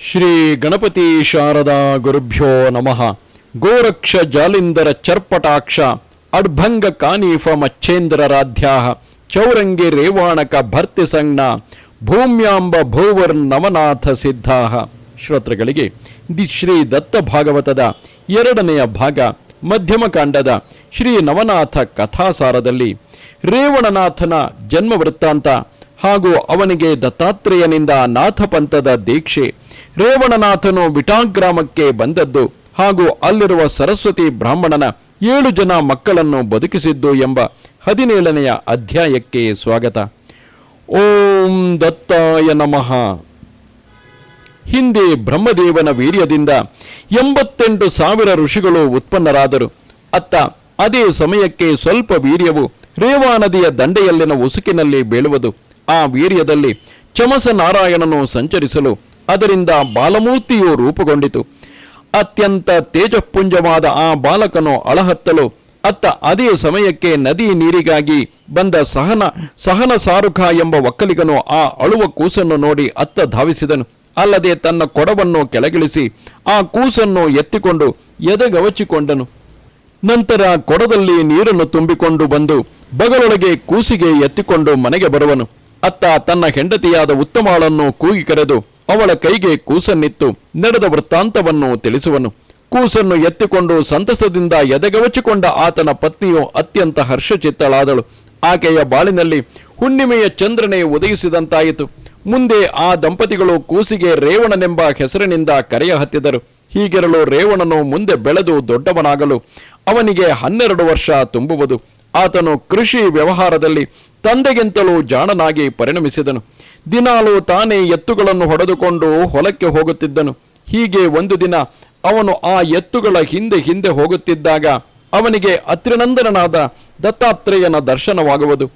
ಶ್ರೀ ಗಣಪತಿ ಶಾರದಾ ಗುರುಭ್ಯೋ ನಮಃ. ಗೋರಕ್ಷ ಜಾಲಿಂದರ ಚರ್ಪಟಾಕ್ಷ, ಅಡ್ಭಂಗ ಕಾನೀಫ ಮಚ್ಛೇಂದ್ರರಾಧ್ಯಾಹ ಚೌರಂಗಿ ರೇವಾಣಕ ಭರ್ತಿ ಸಂಜ್ಞ, ಭೂಮ್ಯಾಂಬ ಭೂವರ್ ನವನಾಥ ಸಿದ್ಧಾಹ. ಶ್ರೋತೃಗಳಿಗೆ, ದಿ ಶ್ರೀ ದತ್ತ ಭಾಗವತದ ಎರಡನೆಯ ಭಾಗ, ಮಧ್ಯಮ ಕಾಂಡದ ಶ್ರೀ ನವನಾಥ ಕಥಾಸಾರದಲ್ಲಿ ರೇವಣನಾಥನ ಜನ್ಮ ವೃತ್ತಾಂತ ಹಾಗೂ ಅವನಿಗೆ ದತ್ತಾತ್ರೇಯನಿಂದ ನಾಥಪಂಥದ ದೀಕ್ಷೆ ರೇವಣನಾಥನು ವಿಟಾಗ್ರಾಮಕ್ಕೆ ಬಂದದ್ದು ಹಾಗೂ ಅಲ್ಲಿರುವ ಸರಸ್ವತಿ ಬ್ರಾಹ್ಮಣನ ಏಳು ಜನ ಮಕ್ಕಳನ್ನು ಬದುಕಿಸಿದ್ದು ಎಂಬ ಹದಿನೇಳನೆಯ ಅಧ್ಯಾಯಕ್ಕೆ ಸ್ವಾಗತ. ಓಂ ದತ್ತಾಯ ನಮಃ. ಹಿಂದೆ ಬ್ರಹ್ಮದೇವನ ವೀರ್ಯದಿಂದ ಎಂಬತ್ತೆಂಟು ಸಾವಿರ ಋಷಿಗಳು ಉತ್ಪನ್ನರಾದರು. ಅತ್ತ ಅದೇ ಸಮಯಕ್ಕೆ ಸ್ವಲ್ಪ ವೀರ್ಯವು ರೇವಾ ನದಿಯ ದಂಡೆಯಲ್ಲಿನ ಉಸುಕಿನಲ್ಲಿ ಬೀಳುವುದು. ಆ ವೀರ್ಯದಲ್ಲಿ ಚಮಸ ನಾರಾಯಣನು ಸಂಚರಿಸಲು ಅದರಿಂದ ಬಾಲಮೂರ್ತಿಯು ರೂಪುಗೊಂಡಿತು. ಅತ್ಯಂತ ತೇಜಪುಂಜವಾದ ಆ ಬಾಲಕನು ಅಳಹತ್ತಲು, ಅತ್ತ ಅದೇ ಸಮಯಕ್ಕೆ ನದಿ ನೀರಿಗಾಗಿ ಬಂದ ಸಹನ ಸಹನ ಸಾರುಖ ಎಂಬ ಒಕ್ಕಲಿಗನು ಆ ಅಳುವ ಕೂಸನ್ನು ನೋಡಿ ಅತ್ತ ಧಾವಿಸಿದನು. ಅಲ್ಲದೆ ತನ್ನ ಕೊಡವನ್ನು ಕೆಳಗಿಳಿಸಿ ಆ ಕೂಸನ್ನು ಎತ್ತಿಕೊಂಡು ಎದೆಗವಚಿಕೊಂಡನು. ನಂತರ ಕೊಡದಲ್ಲಿ ನೀರನ್ನು ತುಂಬಿಕೊಂಡು ಬಂದು ಬಗಲೊಳಗೆ ಕೂಸಿಗೆ ಎತ್ತಿಕೊಂಡು ಮನೆಗೆ ಬರುವನು. ಅತ್ತ ತನ್ನ ಹೆಂಡತಿಯಾದ ಉತ್ತಮಾಳನ್ನು ಕೂಗಿ ಕರೆದು ಅವಳ ಕೈಗೆ ಕೂಸನ್ನಿತ್ತು. ನಡೆದ ವೃತ್ತಾಂತವನ್ನು ತಿಳಿಸುವನು. ಕೂಸನ್ನು ಎತ್ತಿಕೊಂಡು ಸಂತಸದಿಂದ ಎದೆಗವಚಿಕೊಂಡ ಆತನ ಪತ್ನಿಯು ಅತ್ಯಂತ ಹರ್ಷಚಿತ್ತಳಾದಳು. ಆಕೆಯ ಬಾಳಿನಲ್ಲಿ ಹುಣ್ಣಿಮೆಯ ಚಂದ್ರನೇ ಉದಯಿಸಿದಂತಾಯಿತು. ಮುಂದೆ ಆ ದಂಪತಿಗಳು ಕೂಸಿಗೆ ರೇವಣನೆಂಬ ಹೆಸರಿನಿಂದ ಕರೆಯ ಹತ್ತಿದರು ಹೀಗಿರಲು ರೇವಣನು ಮುಂದೆ ಬೆಳೆದು ದೊಡ್ಡವನಾಗಲು, ಅವನಿಗೆ ಹನ್ನೆರಡು ವರ್ಷ ತುಂಬುವುದು. ಆತನು ಕೃಷಿ ವ್ಯವಹಾರದಲ್ಲಿ ತಂದೆಗಿಂತಲೂ ಜಾಣನಾಗಿ ಪರಿಣಮಿಸಿದನು. ದಿನಾಲು ತಾನೇ ಎತ್ತುಗಳನ್ನು ಹೊಡೆದುಕೊಂಡು ಹೊಲಕ್ಕೆ ಹೋಗುತ್ತಿದ್ದನು. ಹೀಗೆ ಒಂದು ದಿನ ಅವನು ಆ ಎತ್ತುಗಳ ಹಿಂದೆ ಹಿಂದೆ ಹೋಗುತ್ತಿದ್ದಾಗ ಅವನಿಗೆ ಅತ್ರಿನಂದನಾದ ದತ್ತಾತ್ರೇಯನ ದರ್ಶನವಾಗುವುದು.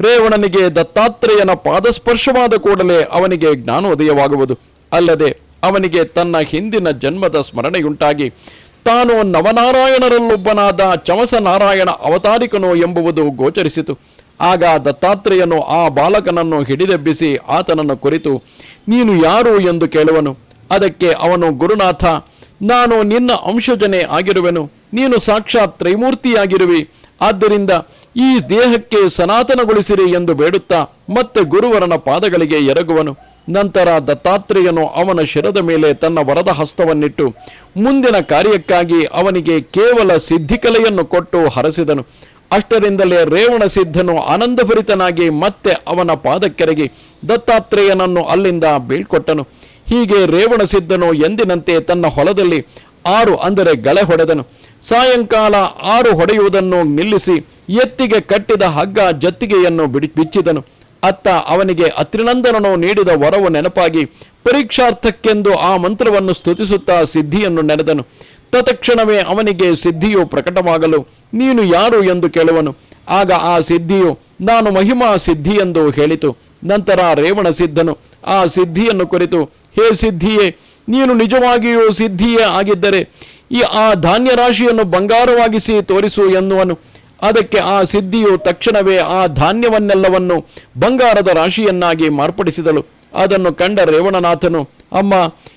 ರೇವಣನಿಗೆ ದತ್ತಾತ್ರೇಯನ ಪಾದಸ್ಪರ್ಶವಾದ ಕೂಡಲೇ ಅವನಿಗೆ ಜ್ಞಾನೋದಯವಾಗುವುದು. ಅಲ್ಲದೆ ಅವನಿಗೆ ತನ್ನ ಹಿಂದಿನ ಜನ್ಮದ ಸ್ಮರಣೆಯುಂಟಾಗಿ ತಾನು ನವನಾರಾಯಣರಲ್ಲೊಬ್ಬನಾದ ಚಮಸ ನಾರಾಯಣ ಅವತಾರಿಕನು ಎಂಬುವುದು ಗೋಚರಿಸಿತು. ಆಗ ದತ್ತಾತ್ರೇಯನು ಆ ಬಾಲಕನನ್ನು ಹಿಡಿದೆಬ್ಬಿಸಿ ಆತನನ್ನು ಕುರಿತು, ನೀನು ಯಾರು ಎಂದು ಕೇಳುವನು? ಅದಕ್ಕೆ ಅವನು, ಗುರುನಾಥ, ನಾನು ನಿನ್ನ ಅಂಶಜನೆ ಆಗಿರುವೆನು. ನೀನು ಸಾಕ್ಷಾತ್ ತ್ರೈಮೂರ್ತಿಯಾಗಿರುವಿ. ಆದ್ದರಿಂದ ಈ ದೇಹಕ್ಕೆ ಸನಾತನಗೊಳಿಸಿರಿ ಎಂದು ಬೇಡುತ್ತಾ ಮತ್ತೆ ಗುರುವರನ ಪಾದಗಳಿಗೆ ಎರಗುವನು. ನಂತರ ದತ್ತಾತ್ರೇಯನು ಅವನ ಶಿರದ ಮೇಲೆ ತನ್ನ ವರದ ಹಸ್ತವನ್ನಿಟ್ಟು, ಮುಂದಿನ ಕಾರ್ಯಕ್ಕಾಗಿ ಅವನಿಗೆ ಕೇವಲ ಸಿದ್ಧಿಕಲೆಯನ್ನು ಕೊಟ್ಟು ಹರಸಿದನು. ಅಷ್ಟರಿಂದಲೇ ರೇವಣ ಸಿದ್ಧನು ಆನಂದಭರಿತನಾಗಿ ಮತ್ತೆ ಅವನ ಪಾದಕ್ಕೆರಗಿ ದತ್ತಾತ್ರೇಯನನ್ನು ಅಲ್ಲಿಂದ ಬೀಳ್ಕೊಟ್ಟನು. ಹೀಗೆ ರೇವಣ ಸಿದ್ಧನು ಎಂದಿನಂತೆ ತನ್ನ ಹೊಲದಲ್ಲಿ ಆರು ಅಂದರೆ ಗಳೆ ಹೊಡೆದನು. ಸಾಯಂಕಾಲ ಆರು ಹೊಡೆಯುವುದನ್ನು ನಿಲ್ಲಿಸಿ ಎತ್ತಿಗೆ ಕಟ್ಟಿದ ಹಗ್ಗ ಜತ್ತಿಗೆಯನ್ನು ಬಿಡಿ ಬಿಚ್ಚಿದನು. ಅತ್ತ ಅವನಿಗೆ ಅತ್ರಿನಂದನನು ನೀಡಿದ ವರವು ನೆನಪಾಗಿ ಪರೀಕ್ಷಾರ್ಥಕ್ಕೆಂದು ಆ ಮಂತ್ರವನ್ನು ಸ್ತುತಿಸುತ್ತಾ ಸಿದ್ಧಿಯನ್ನು ನೆನೆದನು. ತತ್ಕ್ಷಣವೇ ಅವನಿಗೆ ಸಿದ್ಧಿಯು ಪ್ರಕಟವಾಗಲು, ನೀನು ಯಾರು ಎಂದು ಕೇಳುವನು. ಆಗ ಆ ಸಿದ್ಧಿಯು, ನಾನು ಮಹಿಮಾ ಸಿದ್ಧಿ ಎಂದು ಹೇಳಿತು. ನಂತರ ರೇವಣ ಸಿದ್ಧನು, ಆ ಸಿದ್ಧಿಯನ್ನು ಕುರಿತು, ಹೇ ಸಿದ್ಧಿಯೇ, ನೀನು ನಿಜವಾಗಿಯೂ ಸಿದ್ಧಿಯೇ ಆಗಿದ್ದರೆ, ಈ ಆ ಧಾನ್ಯ ರಾಶಿಯನ್ನು ಬಂಗಾರವಾಗಿಸಿ ತೋರಿಸು ಎನ್ನುವನು. ಅದಕ್ಕೆ ಆ ಸಿದ್ಧಿಯು ತಕ್ಷಣವೇ ಆ ಧಾನ್ಯವನ್ನೆಲ್ಲವನ್ನು ಬಂಗಾರದ ರಾಶಿಯನ್ನಾಗಿ ಮಾರ್ಪಡಿಸಿದಳು. ಅದನ್ನು ಕಂಡ ರೇವಣನಾಥನು, ಅಮ್ಮ,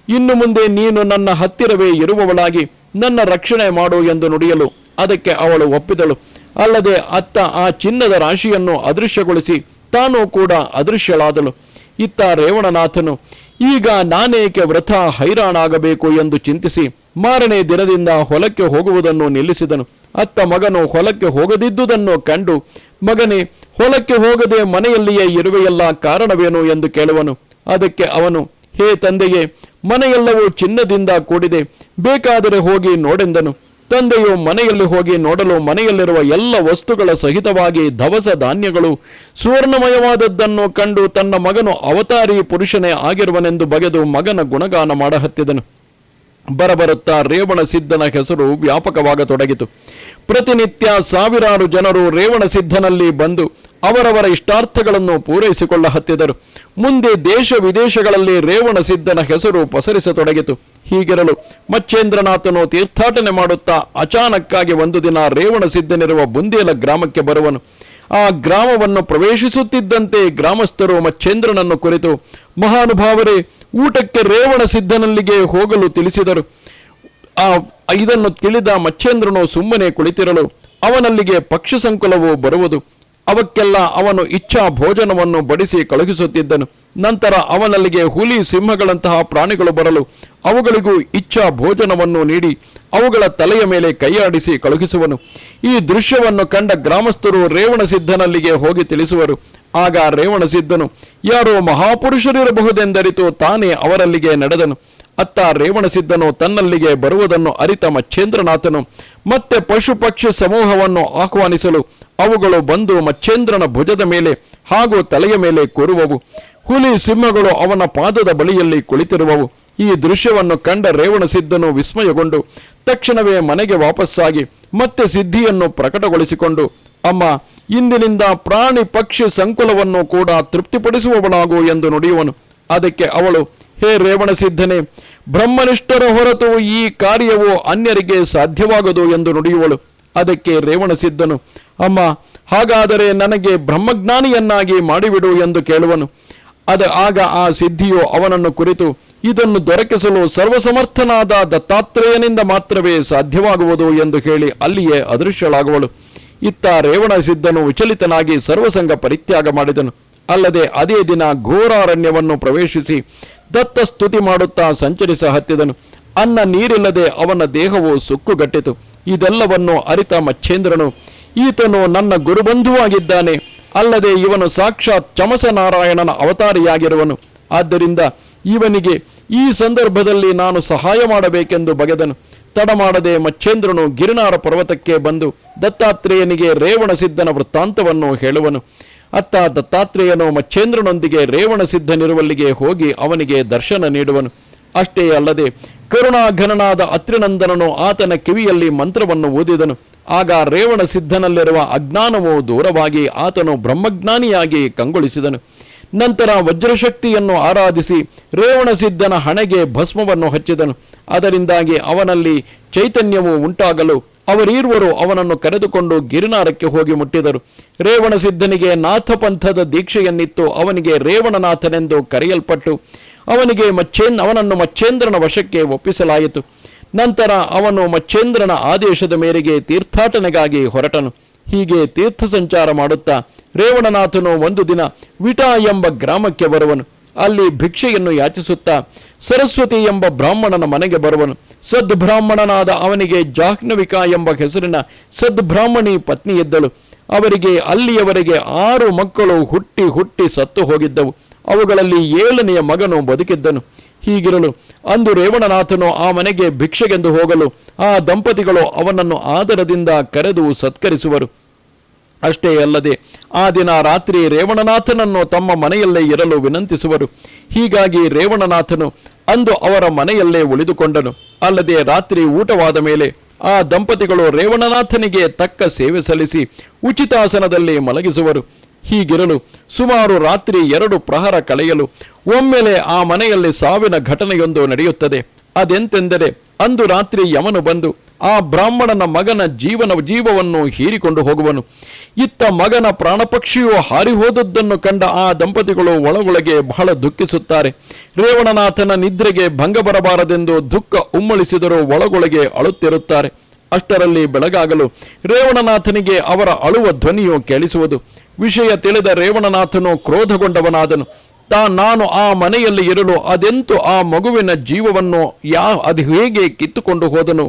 ಇನ್ನು ಮುಂದೆ ನೀನು ನನ್ನ ಹತ್ತಿರವೇ ಇರುವವಳಾಗಿ ನನ್ನ ರಕ್ಷಣೆ ಮಾಡು ಎಂದು ನುಡಿಯಲು ಅದಕ್ಕೆ ಅವಳು ಒಪ್ಪಿದಳು. ಅಲ್ಲದೆ ಅತ್ತ ಆ ಚಿನ್ನದ ರಾಶಿಯನ್ನು ಅದೃಶ್ಯಗೊಳಿಸಿ ತಾನೂ ಕೂಡ ಅದೃಶ್ಯಳಾದಳು. ಇತ್ತ ರೇವಣನಾಥನು, ಈಗ ನಾನೇಕೆ ವ್ರತ ಹೈರಾಣಾಗಬೇಕು ಎಂದು ಚಿಂತಿಸಿ ಮಾರನೇ ದಿನದಿಂದ ಹೊಲಕ್ಕೆ ಹೋಗುವುದನ್ನು ನಿಲ್ಲಿಸಿದನು. ಅತ್ತ ಮಗನು ಹೊಲಕ್ಕೆ ಹೋಗದಿದ್ದುದನ್ನು ಕಂಡು ಮಗನೇ, ಹೊಲಕ್ಕೆ ಹೋಗದೆ ಮನೆಯಲ್ಲಿಯೇ ಇರುವೆಯಲ್ಲ ಕಾರಣವೇನು ಎಂದು ಕೇಳುವನು. ಅದಕ್ಕೆ ಅವನು, ಹೇ ತಂದೆಯೇ ಮನೆಯೆಲ್ಲವೂ ಚಿನ್ನದಿಂದ ಕೂಡಿದೆ. ಬೇಕಾದರೆ ಹೋಗಿ ನೋಡೆಂದನು. ತಂದೆಯು ಮನೆಯಲ್ಲಿ ಹೋಗಿ ನೋಡಲು ಮನೆಯಲ್ಲಿರುವ ಎಲ್ಲ ವಸ್ತುಗಳ ಸಹಿತವಾಗಿ ಧವಸ ಧಾನ್ಯಗಳು, ಸುವರ್ಣಮಯವಾದದ್ದನ್ನು ಕಂಡು ತನ್ನ ಮಗನು ಅವತಾರಿ ಪುರುಷನೇ ಆಗಿರುವನೆಂದು ಬಗೆದು ಮಗನ ಗುಣಗಾನ ಮಾಡಹತ್ತಿದನು. ಬರಬರುತ್ತಾ ರೇವಣ ಸಿದ್ಧನ ಹೆಸರು ವ್ಯಾಪಕವಾಗತೊಡಗಿತು. ಪ್ರತಿನಿತ್ಯ ಸಾವಿರಾರು ಜನರು ರೇವಣ ಸಿದ್ಧನಲ್ಲಿ ಬಂದು ಅವರವರ ಇಷ್ಟಾರ್ಥಗಳನ್ನು ಪೂರೈಸಿಕೊಳ್ಳ ಹತ್ತಿದರು. ಮುಂದೆ ದೇಶ ವಿದೇಶಗಳಲ್ಲಿ ರೇವಣ ಸಿದ್ಧನ ಹೆಸರು ಪಸರಿಸತೊಡಗಿತು. ಹೀಗಿರಲು ಮಚ್ಚೇಂದ್ರನಾಥನು ತೀರ್ಥಾಟನೆ ಮಾಡುತ್ತಾ ಅಚಾನಕ್ಕಾಗಿ ಒಂದು ದಿನ ರೇವಣ ಸಿದ್ಧನಿರುವ ಬುಂದೇಲ ಗ್ರಾಮಕ್ಕೆ ಬರುವನು. ಆ ಗ್ರಾಮವನ್ನು ಪ್ರವೇಶಿಸುತ್ತಿದ್ದಂತೆ ಗ್ರಾಮಸ್ಥರು ಮಚ್ಚೇಂದ್ರನನ್ನು ಕುರಿತು, ಮಹಾನುಭಾವರೇ ಊಟಕ್ಕೆ ರೇವಣ ಸಿದ್ಧನಲ್ಲಿಗೆ ಹೋಗಲು ತಿಳಿಸಿದರು. ಆ ಇದನ್ನು ತಿಳಿದ ಮಚ್ಚೇಂದ್ರನು ಸುಮ್ಮನೆ ಕುಳಿತಿರಲು, ಅವನಲ್ಲಿಗೆ ಪಕ್ಷಿ ಸಂಕುಲವು ಬರುವುದು. ಅವಕ್ಕೆಲ್ಲ ಅವನು ಇಚ್ಛಾ ಭೋಜನವನ್ನು ಬಡಿಸಿ ಕಳುಹಿಸುತ್ತಿದ್ದನು. ನಂತರ ಅವನಲ್ಲಿಗೆ ಹುಲಿ ಸಿಂಹಗಳಂತಹ ಪ್ರಾಣಿಗಳು ಬರಲು, ಅವುಗಳಿಗೂ ಇಚ್ಛಾ ಭೋಜನವನ್ನು ನೀಡಿ ಅವುಗಳ ತಲೆಯ ಮೇಲೆ ಕೈಯಾಡಿಸಿ ಕಳುಹಿಸುವನು. ಈ ದೃಶ್ಯವನ್ನು ಕಂಡ ಗ್ರಾಮಸ್ಥರು ರೇವಣಸಿದ್ಧನಲ್ಲಿಗೆ ಹೋಗಿ ತಿಳಿಸುವರು. ಆಗ ರೇವಣಸಿದ್ಧನು ಯಾರೋ ಮಹಾಪುರುಷರಿರಬಹುದೆಂದರಿತು ತಾನೇ ಅವರಲ್ಲಿಗೆ ನಡೆದನು. ಅತ್ತ ರೇವಣಸಿದ್ಧನು ತನ್ನಲ್ಲಿಗೆ ಬರುವುದನ್ನು ಅರಿತ ಮಚ್ಚೇಂದ್ರನಾಥನು. ಮತ್ತೆ ಪಶು ಪಕ್ಷಿ ಸಮೂಹವನ್ನು ಆಹ್ವಾನಿಸಲು ಅವುಗಳು ಬಂದು ಮಚ್ಚೇಂದ್ರನ ಭುಜದ ಮೇಲೆ ಹಾಗೂ ತಲೆಯ ಮೇಲೆ ಕೂರುವವು. ಹುಲಿ ಸಿಂಹಗಳು ಅವನ ಪಾದದ ಬಳಿಯಲ್ಲಿ ಕುಳಿತಿರುವವು. ಈ ದೃಶ್ಯವನ್ನು ಕಂಡ ರೇವಣಸಿದ್ಧನು ವಿಸ್ಮಯಗೊಂಡು ತಕ್ಷಣವೇ ಮನೆಗೆ ವಾಪಸ್ಸಾಗಿ ಮತ್ತೆ ಸಿದ್ಧಿಯನ್ನು ಪ್ರಕಟಗೊಳಿಸಿಕೊಂಡು, ಅಮ್ಮ, ಇಂದಿನಿಂದ ಪ್ರಾಣಿ ಪಕ್ಷಿ ಸಂಕುಲವನ್ನು ಕೂಡ ತೃಪ್ತಿಪಡಿಸುವವಳಾಗು ಎಂದು ನುಡಿಯುವನು. ಅದಕ್ಕೆ ಅವಳು, ಹೇ ರೇವಣಸಿದ್ಧನೇ ಬ್ರಹ್ಮನಿಷ್ಠರ ಹೊರತು ಈ ಕಾರ್ಯವು ಅನ್ಯರಿಗೆ ಸಾಧ್ಯವಾಗದು ಎಂದು ನುಡಿಯುವಳು. ಅದಕ್ಕೆ ರೇವಣಸಿದ್ಧನು ಅಮ್ಮ, ಹಾಗಾದರೆ ನನಗೆ ಬ್ರಹ್ಮಜ್ಞಾನಿಯನ್ನಾಗಿ ಮಾಡಿಬಿಡು ಎಂದು ಕೇಳುವನು. ಅದ ಆಗ ಆ ಸಿದ್ಧಿಯು ಅವನನ್ನು ಕುರಿತು ಇದನ್ನು ದೊರಕಿಸಲು ಸರ್ವಸಮರ್ಥನಾದ ದತ್ತಾತ್ರೇಯನಿಂದ ಮಾತ್ರವೇ ಸಾಧ್ಯವಾಗುವುದು ಎಂದು ಹೇಳಿ ಅಲ್ಲಿಯೇ ಅದೃಶ್ಯಳಾಗುವಳು. ಇತ್ತ ರೇವಣ ಸಿದ್ಧನು ವಿಚಲಿತನಾಗಿ ಸರ್ವಸಂಗ ಪರಿತ್ಯಾಗ ಮಾಡಿದನು. ಅಲ್ಲದೆ ಅದೇ ದಿನ ಘೋರಾರಣ್ಯವನ್ನು ಪ್ರವೇಶಿಸಿ ದತ್ತ ಸ್ತುತಿ ಮಾಡುತ್ತಾ ಸಂಚರಿಸ ಹತ್ತಿದನು. ಅನ್ನ ನೀರಿಲ್ಲದೆ ಅವನ ದೇಹವು ಸುಕ್ಕುಗಟ್ಟಿತು. ಇದೆಲ್ಲವನ್ನು ಅರಿತ ಮಚ್ಛೇಂದ್ರನು ಈತನು ನನ್ನ ಗುರುಬಂಧುವಾಗಿದ್ದಾನೆ. ಅಲ್ಲದೆ ಇವನು ಸಾಕ್ಷಾತ್ ಚಮಸನಾರಾಯಣನ ಅವತಾರಿಯಾಗಿರುವನು. ಆದ್ದರಿಂದ ಇವನಿಗೆ ಈ ಸಂದರ್ಭದಲ್ಲಿ ನಾನು ಸಹಾಯ ಮಾಡಬೇಕೆಂದು ಬಗೆದನು. ತಡ ಮಾಡದೆ ಮಚ್ಚೇಂದ್ರನು ಗಿರಿನಾರ ಪರ್ವತಕ್ಕೆ ಬಂದು ದತ್ತಾತ್ರೇಯನಿಗೆ ರೇವಣಸಿದ್ಧನ ವೃತ್ತಾಂತವನ್ನು ಹೇಳುವನು. ಅತ್ತ ದತ್ತಾತ್ರೇಯನು ಮಚ್ಚೇಂದ್ರನೊಂದಿಗೆ ರೇವಣಸಿದ್ಧನಿರುವಲ್ಲಿಗೆ ಹೋಗಿ ಅವನಿಗೆ ದರ್ಶನ ನೀಡುವನು. ಅಷ್ಟೇ ಅಲ್ಲದೆ ಕರುಣಾಘನನಾದ ಅತ್ರಿನಂದನನು ಆತನ ಕಿವಿಯಲ್ಲಿ ಮಂತ್ರವನ್ನು ಓದಿದನು ಆಗ ರೇವಣ ಸಿದ್ಧನಲ್ಲಿರುವ ಅಜ್ಞಾನವು ದೂರವಾಗಿ ಆತನು ಬ್ರಹ್ಮಜ್ಞಾನಿಯಾಗಿ ಕಂಗೊಳಿಸಿದನು. ನಂತರ ವಜ್ರಶಕ್ತಿಯನ್ನು ಆರಾಧಿಸಿ ರೇವಣಸಿದ್ಧನ ಹಣೆಗೆ ಭಸ್ಮವನ್ನು ಹಚ್ಚಿದನು. ಅದರಿಂದಾಗಿ ಅವನಲ್ಲಿ ಚೈತನ್ಯವು ಉಂಟಾಗಲು ಅವರೀರ್ವರು ಅವನನ್ನು ಕರೆದುಕೊಂಡು ಗಿರಿನಾರಕ್ಕೆ ಹೋಗಿ ಮುಟ್ಟಿದರು. ರೇವಣಸಿದ್ಧನಿಗೆ ನಾಥಪಂಥದ ದೀಕ್ಷೆಯನ್ನಿತ್ತು. ಅವನಿಗೆ ರೇವಣನಾಥನೆಂದು ಕರೆಯಲ್ಪಟ್ಟು ಅವನಿಗೆ ಮಚ್ಚೇನ್, ಅವನನ್ನು ಮಚ್ಚೇಂದ್ರನ ವಶಕ್ಕೆ ಒಪ್ಪಿಸಲಾಯಿತು. ನಂತರ ಅವನು ಮಚ್ಚೇಂದ್ರನ ಆದೇಶದ ಮೇರೆಗೆ ತೀರ್ಥಾಟನೆಗಾಗಿ ಹೊರಟನು. ಹೀಗೆ ತೀರ್ಥ ಸಂಚಾರ ಮಾಡುತ್ತಾ ರೇವಣನಾಥನು ಒಂದು ದಿನ ವಿಟಾ ಎಂಬ ಗ್ರಾಮಕ್ಕೆ ಬರುವನು. ಅಲ್ಲಿ ಭಿಕ್ಷೆಯನ್ನು ಯಾಚಿಸುತ್ತಾ ಸರಸ್ವತಿ ಎಂಬ ಬ್ರಾಹ್ಮಣನ ಮನೆಗೆ ಬರುವನು. ಸದ್ಬ್ರಾಹ್ಮಣನಾದ ಅವನಿಗೆ ಜಾಹ್ನವಿಕಾ ಎಂಬ ಹೆಸರಿನ ಸದ್ಬ್ರಾಹ್ಮಣಿ ಪತ್ನಿ ಇದ್ದಳು. ಅವರಿಗೆ ಅಲ್ಲಿಯವರೆಗೆ ಆರು ಮಕ್ಕಳು ಹುಟ್ಟಿ ಹುಟ್ಟಿ ಸತ್ತು ಹೋಗಿದ್ದವು. ಅವುಗಳಲ್ಲಿ ಏಳನೆಯ ಮಗನು ಬದುಕಿದ್ದನು. ಹೀಗಿರಲು ಅಂದು ರೇವಣನಾಥನು ಆ ಮನೆಗೆ ಭಿಕ್ಷೆಗೆಂದು ಹೋಗಲು ಆ ದಂಪತಿಗಳು ಅವನನ್ನು ಆದರದಿಂದ ಕರೆದು ಸತ್ಕರಿಸುವರು. ಅಷ್ಟೇ ಅಲ್ಲದೆ ಆ ದಿನ ರಾತ್ರಿ ರೇವಣನಾಥನನ್ನು ತಮ್ಮ ಮನೆಯಲ್ಲೇ ಇರಲು ವಿನಂತಿಸುವರು. ಹೀಗಾಗಿ ರೇವಣನಾಥನು ಅಂದು ಅವರ ಮನೆಯಲ್ಲೇ ಉಳಿದುಕೊಂಡನು. ಅಲ್ಲದೆ ರಾತ್ರಿ ಊಟವಾದ ಮೇಲೆ ಆ ದಂಪತಿಗಳು ರೇವಣನಾಥನಿಗೆ ತಕ್ಕ ಸೇವೆ ಸಲ್ಲಿಸಿ ಉಚಿತಾಸನದಲ್ಲಿ ಮಲಗಿಸುವರು. ಹೀಗಿರಲು ಸುಮಾರು ರಾತ್ರಿ ಎರಡು ಪ್ರಹರ ಕಳೆಯಲು ಒಮ್ಮೆಲೆ ಆ ಮನೆಯಲ್ಲಿ ಸಾವಿನ ಘಟನೆಯೊಂದು ನಡೆಯುತ್ತದೆ. ಅದೆಂತೆಂದರೆ, ಅಂದು ರಾತ್ರಿ ಯಮನು ಬಂದು ಆ ಬ್ರಾಹ್ಮಣನ ಮಗನ ಜೀವನ ಜೀವವನ್ನು ಹೀರಿಕೊಂಡು ಹೋಗುವನು. ಇತ್ತ ಮಗನ ಪ್ರಾಣಪಕ್ಷಿಯು ಹಾರಿ ಹೋದದ್ದನ್ನು ಕಂಡ ಆ ದಂಪತಿಗಳು ಒಳಗೊಳಗೆ ಬಹಳ ದುಃಖಿಸುತ್ತಾರೆ. ರೇವಣನಾಥನ ನಿದ್ರೆಗೆ ಭಂಗ ಬರಬಾರದೆಂದು ದುಃಖ ಉಮ್ಮಳಿಸಿದರೂ ಒಳಗೊಳಗೆ ಅಳುತ್ತಿರುತ್ತಾರೆ. ಅಷ್ಟರಲ್ಲಿ ಬೆಳಗಾಗಲು ರೇವಣನಾಥನಿಗೆ ಅವರ ಅಳುವ ಧ್ವನಿಯು ಕೇಳಿಸುವುದು. ವಿಷಯ ತಿಳಿದ ರೇವಣನಾಥನು ಕ್ರೋಧಗೊಂಡವನಾದನು. ತಾ ನಾನು ಆ ಮನೆಯಲ್ಲಿ ಇರಲು ಅದೆಂತು ಆ ಮಗುವಿನ ಜೀವವನ್ನು ಯಾ ಅದು ಹೇಗೆ ಕಿತ್ತುಕೊಂಡು ಹೋದನು?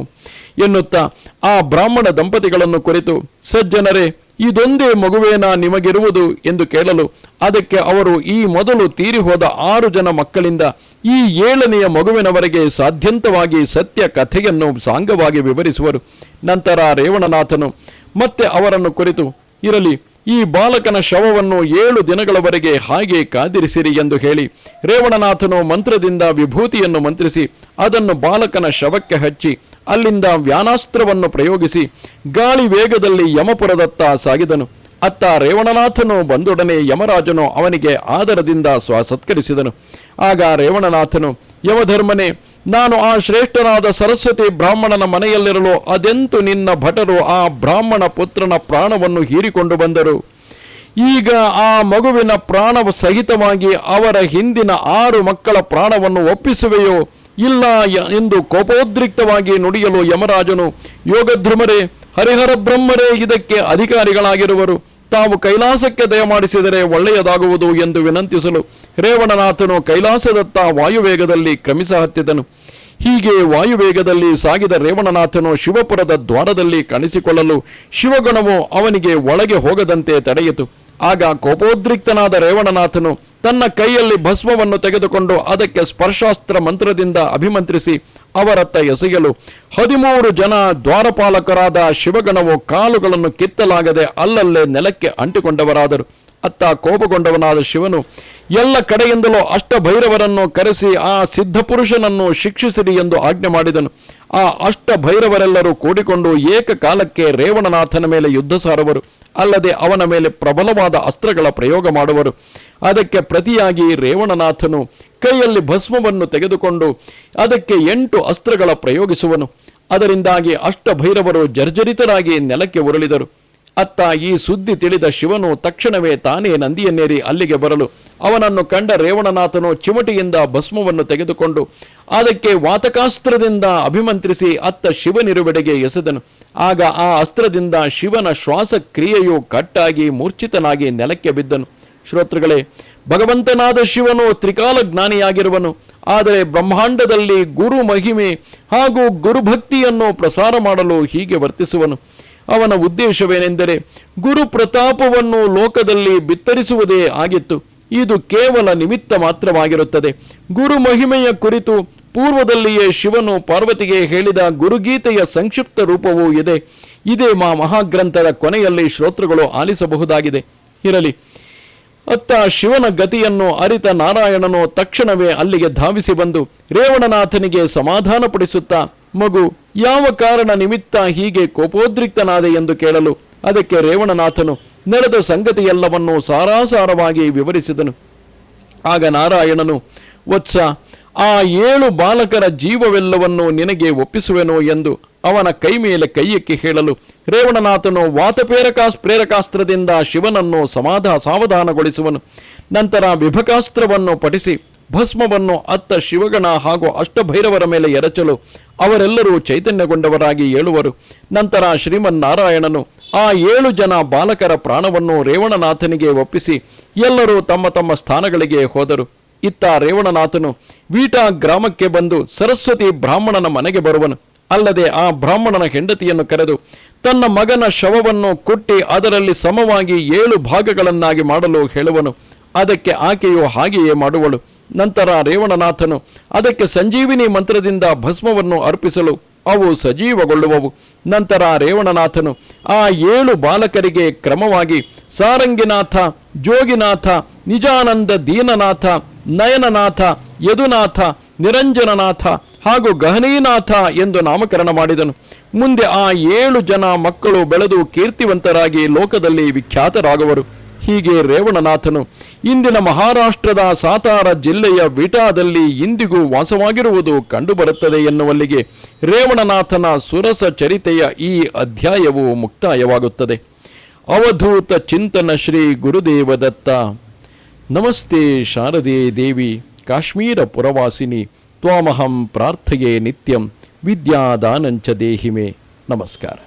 ಎನ್ನುತ್ತಾ ಆ ಬ್ರಾಹ್ಮಣ ದಂಪತಿಗಳನ್ನು ಕುರಿತು, ಸಜ್ಜನರೇ, ಇದೊಂದೇ ಮಗುವೇನಾ ನಿಮಗಿರುವುದು ಎಂದು ಕೇಳಲು ಅದಕ್ಕೆ ಅವರು ಈ ಮೊದಲು ತೀರಿ ಹೋದ ಆರು ಜನ ಮಕ್ಕಳಿಂದ ಈ ಏಳನೆಯ ಮಗುವಿನವರೆಗೆ ಸಾಧ್ಯಂತವಾಗಿ ಸತ್ಯ ಕಥೆಯನ್ನು ಸಾಂಗವಾಗಿ ವಿವರಿಸುವರು. ನಂತರ ರೇವಣನಾಥನು ಮತ್ತೆ ಅವರನ್ನು ಕುರಿತು, ಇರಲಿ ಈ ಬಾಲಕನ ಶವವನ್ನು ಏಳು ದಿನಗಳವರೆಗೆ ಹಾಗೆ ಕಾದಿರಿಸಿರಿ ಎಂದು ಹೇಳಿ ರೇವಣನಾಥನು ಮಂತ್ರದಿಂದ ವಿಭೂತಿಯನ್ನು ಮಂತ್ರಿಸಿ ಅದನ್ನು ಬಾಲಕನ ಶವಕ್ಕೆ ಹಚ್ಚಿ ಅಲ್ಲಿಂದ ವ್ಯಾನಾಸ್ತ್ರವನ್ನು ಪ್ರಯೋಗಿಸಿ ಗಾಳಿ ವೇಗದಲ್ಲಿ ಯಮಪುರದತ್ತ ಸಾಗಿದನು. ಅತ್ತ ರೇವಣನಾಥನು ಬಂದೊಡನೆ ಯಮರಾಜನು ಅವನಿಗೆ ಆದರದಿಂದ ಸ್ವಸತ್ಕರಿಸಿದನು. ಆಗ ರೇವಣನಾಥನು, ಯಮಧರ್ಮನೇ ನಾನು ಆ ಶ್ರೇಷ್ಠನಾದ ಸರಸ್ವತಿ ಬ್ರಾಹ್ಮಣನ ಮನೆಯಲ್ಲಿರಲು ಅದೆಂತು ನಿನ್ನ ಭಟರು ಆ ಬ್ರಾಹ್ಮಣ ಪುತ್ರನ ಪ್ರಾಣವನ್ನು ಹೀರಿಕೊಂಡು ಬಂದರು? ಈಗ ಆ ಮಗುವಿನ ಪ್ರಾಣವು ಸಹಿತವಾಗಿ ಅವರ ಹಿಂದಿನ ಆರು ಮಕ್ಕಳ ಪ್ರಾಣವನ್ನು ಒಪ್ಪಿಸುವೆಯೋ, ಇಲ್ಲ ಎಂದು ಕೋಪೋದ್ರಿಕ್ತವಾಗಿ ನುಡಿಯಲು ಯಮರಾಜನು ಯೋಗಧ್ರುಮರೇ ಹರಿಹರ ಬ್ರಹ್ಮರೇ ಇದಕ್ಕೆ ಅಧಿಕಾರಿಗಳಾಗಿರುವರು. ತಾವು ಕೈಲಾಸಕ್ಕೆ ದಯಮಾಡಿಸಿದರೆ ಒಳ್ಳೆಯದಾಗುವುದು ಎಂದು ವಿನಂತಿಸಲು ರೇವಣನಾಥನು ಕೈಲಾಸದತ್ತ ವಾಯುವೇಗದಲ್ಲಿ ಕ್ರಮಿಸ ಹತ್ತಿದನು. ಹೀಗೆ ವಾಯುವೇಗದಲ್ಲಿ ಸಾಗಿದ ರೇವಣನಾಥನು ಶಿವಪುರದ ದ್ವಾರದಲ್ಲಿ ಕಾಣಿಸಿಕೊಳ್ಳಲು ಶಿವಗುಣವು ಅವನಿಗೆ ಒಳಗೆ ಹೋಗದಂತೆ ತಡೆಯಿತು. ಆಗ ಕೋಪೋದ್ರಿಕ್ತನಾದ ರೇವಣನಾಥನು ತನ್ನ ಕೈಯಲ್ಲಿ ಭಸ್ಮವನ್ನು ತೆಗೆದುಕೊಂಡು ಅದಕ್ಕೆ ಸ್ಪರ್ಶಾಸ್ತ್ರ ಮಂತ್ರದಿಂದ ಅಭಿಮಂತ್ರಿಸಿ ಅವರತ್ತ ಎಸೆಯಲು ಹದಿಮೂರು ಜನ ದ್ವಾರಪಾಲಕರಾದ ಶಿವಗಣವು ಕಾಲುಗಳನ್ನು ಕಿತ್ತಲಾಗದೆ ಅಲ್ಲಲ್ಲೇ ನೆಲಕ್ಕೆ ಅಂಟಿಕೊಂಡವರಾದರು. ಅತ್ತ ಕೋಪಗೊಂಡವನಾದ ಶಿವನು, ಎಲ್ಲ ಕಡೆಯಿಂದಲೂ ಅಷ್ಟಭೈರವರನ್ನು ಕರೆಸಿ ಆ ಸಿದ್ಧಪುರುಷನನ್ನು ಶಿಕ್ಷಿಸಿರಿ ಎಂದು ಆಜ್ಞೆ ಮಾಡಿದನು. ಆ ಅಷ್ಟಭೈರವರೆಲ್ಲರೂ ಕೂಡಿಕೊಂಡು ಏಕಕಾಲಕ್ಕೆ ರೇವಣನಾಥನ ಮೇಲೆ ಯುದ್ಧ ಸಾರುವರು. ಅಲ್ಲದೆ ಅವನ ಮೇಲೆ ಪ್ರಬಲವಾದ ಅಸ್ತ್ರಗಳ ಪ್ರಯೋಗ ಮಾಡುವರು. ಅದಕ್ಕೆ ಪ್ರತಿಯಾಗಿ ರೇವಣನಾಥನು ಕೈಯಲ್ಲಿ ಭಸ್ಮವನ್ನು ತೆಗೆದುಕೊಂಡು ಅದಕ್ಕೆ ಎಂಟು ಅಸ್ತ್ರಗಳ ಪ್ರಯೋಗಿಸುವನು. ಅದರಿಂದಾಗಿ ಅಷ್ಟಭೈರವರು ಜರ್ಜರಿತರಾಗಿ ನೆಲಕ್ಕೆ ಉರುಳಿದರು. ಅತ್ತ ಈ ಸುದ್ದಿ ತಿಳಿದ ಶಿವನು ತಕ್ಷಣವೇ ತಾನೇ ನಂದಿಯನ್ನೇರಿ ಅಲ್ಲಿಗೆ ಬರಲು. ಅವನನ್ನು ಕಂಡ ರೇವಣನಾಥನು ಚಿಮಟಿಯಿಂದ ಭಸ್ಮವನ್ನು ತೆಗೆದುಕೊಂಡು ಅದಕ್ಕೆ ವಾತಕಾಸ್ತ್ರದಿಂದ ಅಭಿಮಂತ್ರಿಸಿ ಅತ್ತ ಶಿವನಿರುವೆಡೆಗೆ ಎಸೆದನು. ಆಗ ಆ ಅಸ್ತ್ರದಿಂದ ಶಿವನ ಶ್ವಾಸಕ್ರಿಯೆಯು ಕಟ್ಟಾಗಿ ಮೂರ್ಛಿತನಾಗಿ ನೆಲಕ್ಕೆ ಬಿದ್ದನು. ಶ್ರೋತೃಗಳೇ, ಭಗವಂತನಾದ ಶಿವನು ತ್ರಿಕಾಲ ಜ್ಞಾನಿಯಾಗಿರುವನು. ಆದರೆ ಬ್ರಹ್ಮಾಂಡದಲ್ಲಿ ಗುರು ಮಹಿಮೆ ಹಾಗೂ ಗುರುಭಕ್ತಿಯನ್ನು ಪ್ರಸಾರ ಮಾಡಲು ಹೀಗೆ ವರ್ತಿಸುವನು. ಅವನ ಉದ್ದೇಶವೇನೆಂದರೆ ಗುರು ಪ್ರತಾಪವನ್ನು ಲೋಕದಲ್ಲಿ ಬಿತ್ತರಿಸುವುದೇ ಆಗಿತ್ತು. ಇದು ಕೇವಲ ನಿಮಿತ್ತ ಮಾತ್ರವಾಗಿರುತ್ತದೆ. ಗುರು ಮಹಿಮೆಯ ಕುರಿತು ಪೂರ್ವದಲ್ಲಿಯೇ ಶಿವನು ಪಾರ್ವತಿಗೆ ಹೇಳಿದ ಗುರುಗೀತೆಯ ಸಂಕ್ಷಿಪ್ತ ರೂಪವೂ ಇದೆ. ಇದೇ ಮಾ ಮಹಾಗ್ರಂಥದ ಕೊನೆಯಲ್ಲಿ ಶ್ರೋತೃಗಳು ಆಲಿಸಬಹುದಾಗಿದೆ. ಇರಲಿ. ಅತ್ತ ಶಿವನ ಗತಿಯನ್ನು ಅರಿತ ನಾರಾಯಣನು ತಕ್ಷಣವೇ ಅಲ್ಲಿಗೆ ಧಾವಿಸಿ ಬಂದು ರೇವಣನಾಥನಿಗೆ ಸಮಾಧಾನಪಡಿಸುತ್ತಾ, ಮಗು ಯಾವ ಕಾರಣ ನಿಮಿತ್ತ ಹೀಗೆ ಕೋಪೋದ್ರಿಕ್ತನಾದೆ ಎಂದು ಕೇಳಲು? ಅದಕ್ಕೆ ರೇವಣನಾಥನು ನಡೆದ ಸಂಗತಿಯೆಲ್ಲವನ್ನೂ ಸಾರಾಸಾರವಾಗಿ ವಿವರಿಸಿದನು. ಆಗ ನಾರಾಯಣನು, ವತ್ಸ, ಆ ಏಳು ಬಾಲಕರ ಜೀವವೆಲ್ಲವನ್ನೂ ನಿನಗೆ ಒಪ್ಪಿಸುವೆನು ಎಂದು ಅವನ ಕೈ ಮೇಲೆ ಕೈಯೆಕ್ಕಿ ಹೇಳಲು ರೇವಣನಾಥನು ವಾತಪೇರಕಾಸ್ ಪ್ರೇರಕಾಸ್ತ್ರದಿಂದ ಶಿವನನ್ನು ಸಮಾಧ ಸಾವಧಾನಗೊಳಿಸುವನು. ನಂತರ ವಿಭಕಾಸ್ತ್ರವನ್ನು ಪಠಿಸಿ ಭಸ್ಮವನ್ನು ಅತ್ತ ಶಿವಗಣ ಹಾಗೂ ಅಷ್ಟಭೈರವರ ಮೇಲೆ ಎರಚಲು ಅವರೆಲ್ಲರೂ ಚೈತನ್ಯಗೊಂಡವರಾಗಿ ಏಳುವರು. ನಂತರ ಶ್ರೀಮನ್ನಾರಾಯಣನು ಆ ಏಳು ಜನ ಬಾಲಕರ ಪ್ರಾಣವನ್ನು ರೇವಣನಾಥನಿಗೆ ಒಪ್ಪಿಸಿ ಎಲ್ಲರೂ ತಮ್ಮ ತಮ್ಮ ಸ್ಥಾನಗಳಿಗೆ ಹೋದರು. ಇತ್ತ ರೇವಣನಾಥನು ವೀಟಾ ಗ್ರಾಮಕ್ಕೆ ಬಂದು ಸರಸ್ವತಿ ಬ್ರಾಹ್ಮಣನ ಮನೆಗೆ ಬರುವನು. ಅಲ್ಲದೆ ಆ ಬ್ರಾಹ್ಮಣನ ಹೆಂಡತಿಯನ್ನು ಕರೆದು ತನ್ನ ಮಗನ ಶವವನ್ನು ಕೊಟ್ಟಿ ಅದರಲ್ಲಿ ಸಮವಾಗಿ ಏಳು ಭಾಗಗಳನ್ನಾಗಿ ಮಾಡಲು ಹೇಳುವನು. ಅದಕ್ಕೆ ಆಕೆಯು ಹಾಗೆಯೇ ಮಾಡುವಳು. ನಂತರ ರೇವಣನಾಥನು ಅದಕ್ಕೆ ಸಂಜೀವಿನಿ ಮಂತ್ರದಿಂದ ಭಸ್ಮವನ್ನು ಅರ್ಪಿಸಲು ಅವು ಸಜೀವಗೊಳ್ಳುವವು. ನಂತರ ರೇವಣನಾಥನು ಆ ಏಳು ಬಾಲಕರಿಗೆ ಕ್ರಮವಾಗಿ, ಸಾರಂಗಿನಾಥ, ಜೋಗಿನಾಥ, ನಿಜಾನಂದ ದೀನನಾಥ, ನಯನನಾಥ, ಯದುನಾಥ, ನಿರಂಜನನಾಥ ಹಾಗೂ ಗಹನೀನಾಥ ಎಂದು ನಾಮಕರಣ ಮಾಡಿದನು. ಮುಂದೆ ಆ ಏಳು ಜನ ಮಕ್ಕಳು ಬೆಳೆದು ಕೀರ್ತಿವಂತರಾಗಿ ಲೋಕದಲ್ಲಿ ವಿಖ್ಯಾತರಾಗುವರು. ಹೀಗೆ ರೇವಣನಾಥನು, ಇಂದಿನ ಮಹಾರಾಷ್ಟ್ರದ ಸಾತಾರ ಜಿಲ್ಲೆಯ ವಿಟಾದಲ್ಲಿ ಇಂದಿಗೂ ವಾಸವಾಗಿರುವುದು ಕಂಡುಬರುತ್ತದೆ ಎನ್ನುವಲ್ಲಿಗೆ ರೇವಣನಾಥನ ಸುರಸ ಚರಿತೆಯ ಈ ಅಧ್ಯಾಯವು ಮುಕ್ತಾಯವಾಗುತ್ತದೆ. ಅವಧೂತ ಚಿಂತನ ಶ್ರೀ ಗುರುದೇವದತ್ತ. ನಮಸ್ತೆ ಶಾರದೆ ದೇವಿ, ಕಾಶ್ಮೀರ ಪುರವಾಸಿನಿ, ತ್ವಾಮಹಂ ಪ್ರಾರ್ಥೆಯೇ ನಿತ್ಯಂ, ವಿದ್ಯಾದಾನಂಚ ದೇಹಿಮೆ. ನಮಸ್ಕಾರ.